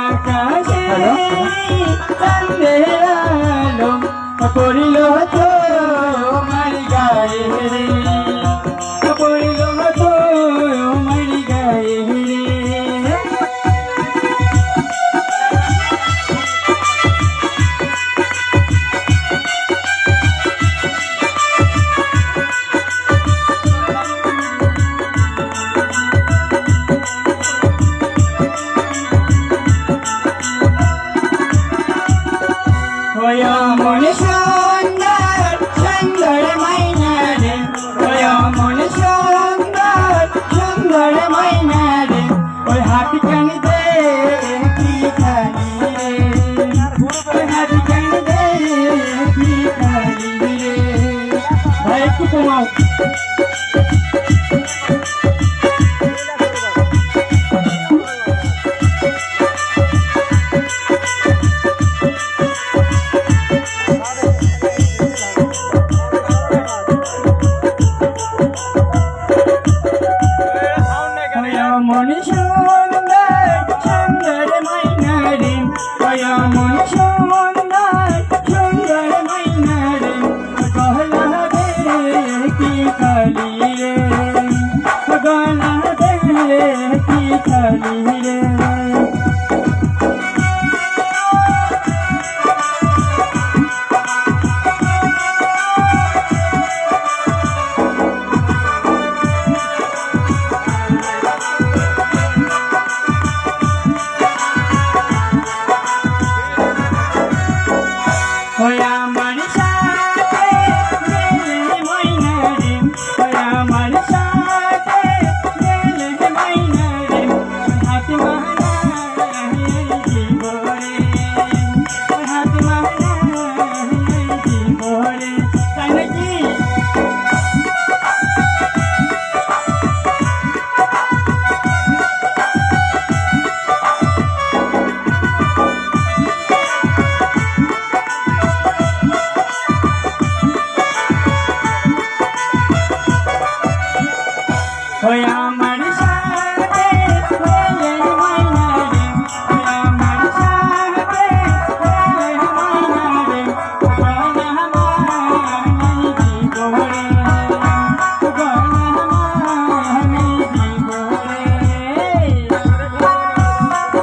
আকাশে পড়িল তো ওই মন সুন্দর সুন্দর মাইনা রে ওই মন সুন্দর সুন্দর মাইনা রে ওই হাতি কান দে কি খালি ওই হাতি কান দে কি খালি রে ভাই একটু কমাও দে কি খালি রে Oh yeah.